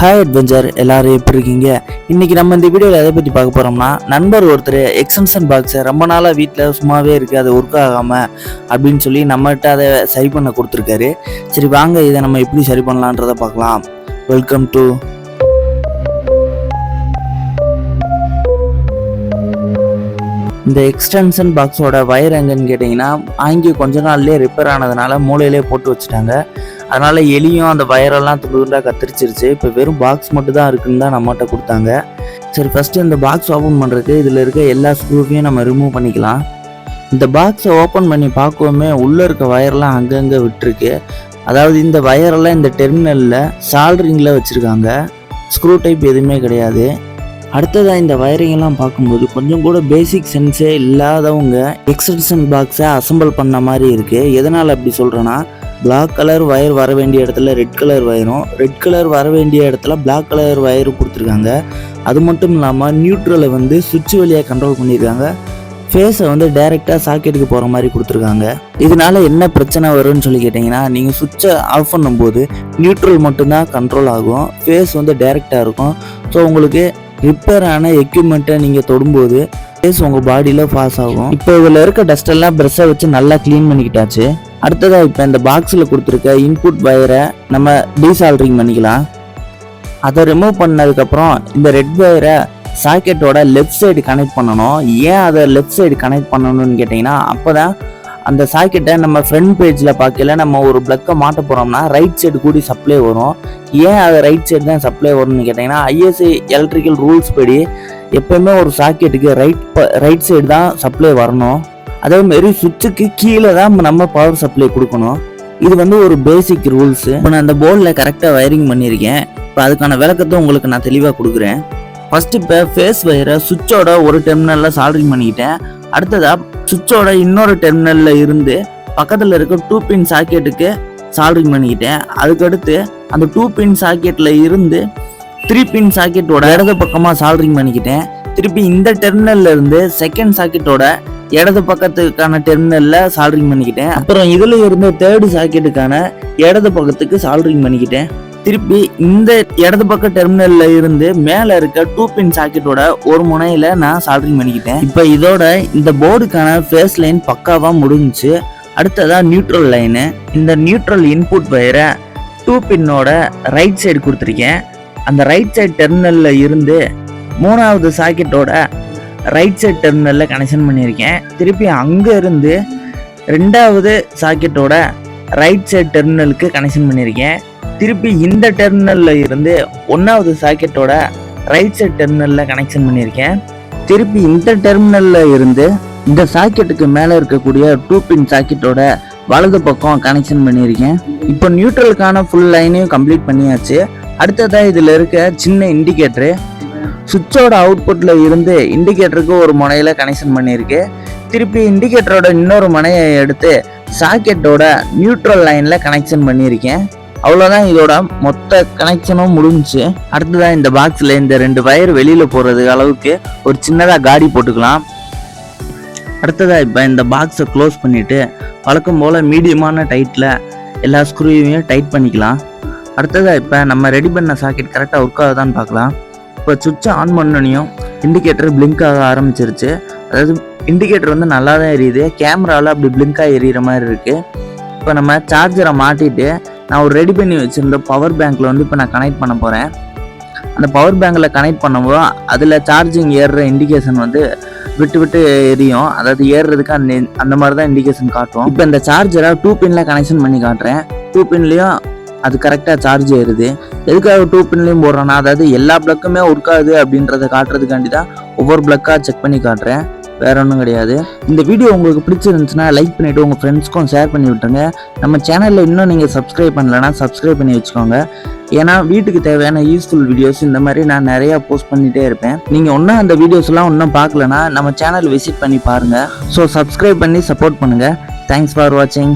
Hi adventure எல்லாரும் எப்படி இருக்கீங்க? இன்னைக்கு நம்ம இந்த வீடியோவில் எதை பற்றி பார்க்க போகிறோம்னா நண்பர் ஒருத்தர் எக்ஸ்டென்ஷன் பாக்ஸை ரொம்ப நாளாக வீட்டில் சும்மாவே இருக்குது அது ஒர்க் ஆகாமல் அப்படின்னு சொல்லி நம்மகிட்ட அதை சரி பண்ண கொடுத்துருக்காரு. சரி வாங்க இதை நம்ம எப்படி சரி பண்ணலான்றதை பார்க்கலாம். வெல்கம் டு இந்த எக்ஸ்டென்ஷன் பாக்ஸோட வயர் எங்கன்னு கேட்டிங்கன்னா வாங்கி கொஞ்ச நாள்லேயே ரிப்பேர் ஆனதுனால மூலையிலே போட்டு வச்சுட்டாங்க. அதனால் எலியும் அந்த வயரெல்லாம் துண்டு துண்டாக கத்திரிச்சிருச்சு. இப்போ வெறும் பாக்ஸ் மட்டும் தான் இருக்குன்னு தான் நம்மகிட்ட கொடுத்தாங்க. சரி ஃபஸ்ட்டு இந்த பாக்ஸ் ஓப்பன் பண்ணுறதுக்கு இதில் இருக்க எல்லா ஸ்க்ரூவையும் நம்ம ரிமூவ் பண்ணிக்கலாம். இந்த பாக்ஸை ஓப்பன் பண்ணி பார்க்கவுமே உள்ளே இருக்க வயர்லாம் அங்கங்கே விட்டுருக்கு. அதாவது இந்த வயரெல்லாம் இந்த டெர்மினலில் சால்ட்ரிங்கில் வச்சுருக்காங்க. ஸ்க்ரூ டைப் எதுவுமே கிடையாது. அடுத்ததாக இந்த வயரிங்கெல்லாம் பார்க்கும்போது கொஞ்சம் கூட பேசிக் சென்ஸே இல்லாதவங்க எக்ஸ்டென்ஷன் பாக்ஸை அசெம்பிள் பண்ண மாதிரி இருக்குது எதனால் அப்படி சொல்கிறேன்னா பிளாக் கலர் ஒயர் வர வேண்டிய இடத்துல ரெட் கலர் ஒயரும் ரெட் கலர் வர வேண்டிய இடத்துல பிளாக் கலர் ஒயரும் கொடுத்துருக்காங்க. அது மட்டும் இல்லாமல் நியூட்ரலை வந்து சுவிட்ச் வழியாக கண்ட்ரோல் பண்ணியிருக்காங்க. ஃபேஸை வந்து டைரெக்டாக சாக்கெட்டுக்கு போகிற மாதிரி கொடுத்துருக்காங்க. இதனால என்ன பிரச்சனை வரும்னு சொல்லி கேட்டிங்கன்னா நீங்கள் சுவிட்சை ஆஃப் பண்ணும்போது நியூட்ரல் மட்டும்தான் கண்ட்ரோல் ஆகும். ஃபேஸ் வந்து டைரெக்டாக இருக்கும். ஸோ உங்களுக்கு ரிப்பேர் ஆன எக்யூப்மெண்ட்டை நீங்கள் தொடும்போது ஃபேஸ் உங்கள் பாடியில் பாஸ் ஆகும். இப்போ இதில் இருக்க டஸ்ட் எல்லாம் ப்ரெஷ்ஷை வச்சு நல்லா க்ளீன் பண்ணிக்கிட்டாச்சு. அடுத்ததாக இப்போ இந்த பாக்ஸில் கொடுத்துருக்க இன்புட் வயரை நம்ம டீசால்ட்ரிங் பண்ணிக்கலாம். அதை ரிமூவ் பண்ணதுக்கப்புறம் இந்த ரெட் வயரை சாக்கெட்டோட லெஃப்ட் சைடு கனெக்ட் பண்ணணும். ஏன் அதை லெஃப்ட் சைடு கனெக்ட் பண்ணணும்னு கேட்டிங்கன்னா அப்போ தான் அந்த சாக்கெட்டை நம்ம ஃப்ரண்ட் பேஜில் பார்க்கல நம்ம ஒரு ப்ளக்கை மாட்ட போகிறோம்னா ரைட் சைடு கூடி சப்ளை வரும். ஏன் அது ரைட் சைடு தான் சப்ளை வரும்னு கேட்டிங்கன்னா ஐஎஸ்ஐ எலக்ட்ரிக்கல் ரூல்ஸ் படி எப்பயுமே ஒரு சாக்கெட்டுக்கு ரைட் ரைட் சைடு தான் சப்ளை வரணும். அதே மாதிரி சுவிட்சுக்கு கீழே தான் நம்ம பவர் சப்ளை கொடுக்கணும். இது வந்து ஒரு பேசிக் ரூல்ஸ் இப்போ நான் அந்த போர்டில் கரெக்டாக வயரிங் பண்ணியிருக்கேன். இப்போ அதுக்கான விளக்கத்தை உங்களுக்கு நான் தெளிவாக கொடுக்குறேன். ஃபர்ஸ்ட் இப்போ ஃபேஸ் வயரை சுவிட்சோட ஒரு டெர்மினலில் சால்ட்ரிங் பண்ணிக்கிட்டேன். அடுத்ததாக சுவிட்சோட இன்னொரு டெர்மினலில் இருந்து பக்கத்தில் இருக்க டூ பின் சாக்கெட்டுக்கு சால்ட்ரிங் பண்ணிக்கிட்டேன். அதுக்கடுத்து அந்த டூ பின் சாக்கெட்டில் இருந்து த்ரீ பின் சாக்கெட்டோட இடது பக்கமாக சால்ட்ரிங் பண்ணிக்கிட்டேன். திருப்பி இந்த டெர்மினல்ல இருந்து செகண்ட் சாக்கெட்டோட இடது பக்கத்துக்கான டெர்மினல்ல சால்ட்ரிங் பண்ணிக்கிட்டேன். அப்புறம் இதுல இருந்து தேர்டு சாக்கெட்டுக்கான இடது பக்கத்துக்கு சால்ட்ரிங் பண்ணிக்கிட்டேன். திருப்பி இந்த இடது பக்க டெர்மினல்ல இருந்து மேல இருக்க டூ பின் சாக்கெட்டோட ஒரு முனையில நான் சால்ட்ரிங் பண்ணிக்கிட்டேன். இப்போ இதோட இந்த போர்டுக்கான ஃபேஸ் லைன் பக்காவா முடிஞ்சுச்சு. அடுத்ததா நியூட்ரல் லைனு இந்த நியூட்ரல் இன்புட் வயரை டூ பின்னோட ரைட் சைடு கொடுத்துருக்கேன். அந்த ரைட் சைடு டெர்மினல்ல இருந்து மூணாவது சாக்கெட்டோட ரைட் சைட் டெர்மினலில் கனெக்ஷன் பண்ணியிருக்கேன். திருப்பி அங்கேருந்து ரெண்டாவது சாக்கெட்டோட ரைட் சைட் டெர்மினலுக்கு கனெக்ஷன் பண்ணியிருக்கேன். திருப்பி இந்த டெர்மினலில் இருந்து ஒன்றாவது சாக்கெட்டோட ரைட் சைட் டெர்மினலில் கனெக்ஷன் பண்ணியிருக்கேன். திருப்பி இந்த டெர்மினலில் இருந்து இந்த சாக்கெட்டுக்கு மேலே இருக்கக்கூடிய டூ பின் சாக்கெட்டோட வலது பக்கம் கனெக்ஷன் பண்ணியிருக்கேன். இப்போ நியூட்ரலுக்கான ஃபுல் லைனையும் கம்ப்ளீட் பண்ணியாச்சு. அடுத்ததாக இதில் இருக்க சின்ன இண்டிகேட்டரு சுவிட்சோட அவுட்புட்டில் இருந்து இண்டிகேட்டருக்கு ஒரு முனையில் கனெக்ஷன் பண்ணியிருக்கு. திருப்பி இண்டிகேட்டரோட இன்னொரு முனையை எடுத்து சாக்கெட்டோட நியூட்ரல் லைனில் கனெக்ஷன் பண்ணியிருக்கேன். அவ்வளோதான் இதோட மொத்த கனெக்ஷனும் முடிஞ்சுச்சு. அடுத்ததான் இந்த பாக்ஸில் இந்த ரெண்டு வயர் வெளியில் போடுறது அளவுக்கு ஒரு சின்னதாக காடி போட்டுக்கலாம். அடுத்ததாக இப்போ இந்த பாக்ஸை க்ளோஸ் பண்ணிவிட்டு வழக்கம் போல் மீடியமான டைட்டில் எல்லா ஸ்க்ரூவையும் டைட் பண்ணிக்கலாம். அடுத்ததாக இப்போ நம்ம ரெடி பண்ண சாக்கெட் கரெக்டாக ஒர்க் ஆகுதான்னு பார்க்கலாம். இப்போ சுவிட்சை ஆன் பண்ணனையும் இண்டிகேட்டர் பிளிங்க் ஆக ஆரம்பிச்சிருச்சு. அதாவது இண்டிகேட்டர் வந்து நல்லா தான் எரியுது. கேமராவில் அப்படி பிளிங்காக எரியிற மாதிரி இருக்குது இப்போ நம்ம சார்ஜரை மாட்டிட்டு நான் ஒரு ரெடி பண்ணி வச்சுருந்த பவர் பேங்க்கில் வந்து இப்போ நான் கனெக்ட் பண்ண போகிறேன் அந்த பவர் பேங்கில் கனெக்ட் பண்ணும்போது அதில் சார்ஜிங் ஏறுற இண்டிகேஷன் வந்து விட்டு விட்டு எரியும். அதாவது ஏறுறதுக்கு அந்த அந்த மாதிரி தான் இண்டிகேஷன் காட்டும். இப்போ இந்த சார்ஜரை டூ பின்ல கனெக்ஷன் பண்ணி காட்டுறேன். டூ பின்லேயும் அது கரெக்டாக சார்ஜ் ஏறுது. எதுக்காக டூ பின்லையும் போடுறேன்னா அதாவது எல்லா பிளக்குமே ஒர்க் ஆகுது அப்படின்றத காட்டுறதுக்காண்டி தான் ஒவ்வொரு பிளக்காக செக் பண்ணி காட்டுறேன். வேற ஒன்றும் கிடையாது. இந்த வீடியோ உங்களுக்கு பிடிச்சிருந்துச்சுன்னா லைக் பண்ணிவிட்டு உங்கள் ஃப்ரெண்ட்ஸ்க்கும் ஷேர் பண்ணி விட்டுருங்க. நம்ம சேனலில் இன்னும் நீங்கள் சப்ஸ்கிரைப் பண்ணலைன்னா சப்ஸ்கிரைப் பண்ணி வச்சுக்கோங்க. ஏன்னா வீட்டுக்கு தேவையான யூஸ்ஃபுல் வீடியோஸ் இந்த மாதிரி நான் நிறையா போஸ்ட் பண்ணிகிட்டே இருப்பேன். நீங்கள் ஒன்றும் அந்த வீடியோஸ்லாம் ஒன்றும் பார்க்கலனா நம்ம சேனல் விசிட் பண்ணி பாருங்கள் ஸோ சப்ஸ்கிரைப் பண்ணி சப்போர்ட் பண்ணுங்கள் தேங்க்ஸ் ஃபார் வாட்சிங்